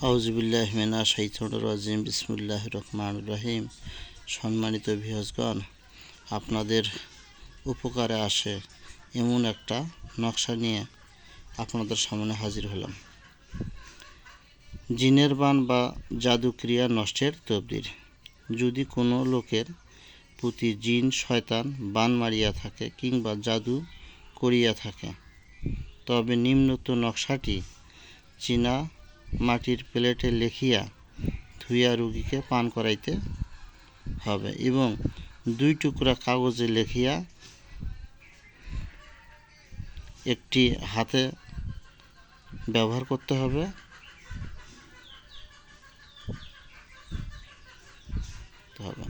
আউজবিল্লাহ মিনা শাইতুর রাজিম বিসমুল্লাহ রহমান রহিম। সম্মানিত ভিহজগণ আপনাদের উপকারে আসে এমন একটা নকশা নিয়ে আপনাদের সামনে হাজির হলাম। জিনের বান বা জাদুক্রিয়া নষ্টের তবদির। যদি কোনো লোকের প্রতি জিন, শয়তান বান মারিয়া থাকে কিংবা জাদু করিয়া থাকে, তবে নিম্নত নকশাটি চীনা মাটির প্লেটে লেখিয়া ধুইয়া রুগীকে পান করাইতে হবে এবং দুই টুকরা কাগজে লেখিয়া একটি হাতে ব্যবহার করতে হবে। হবে।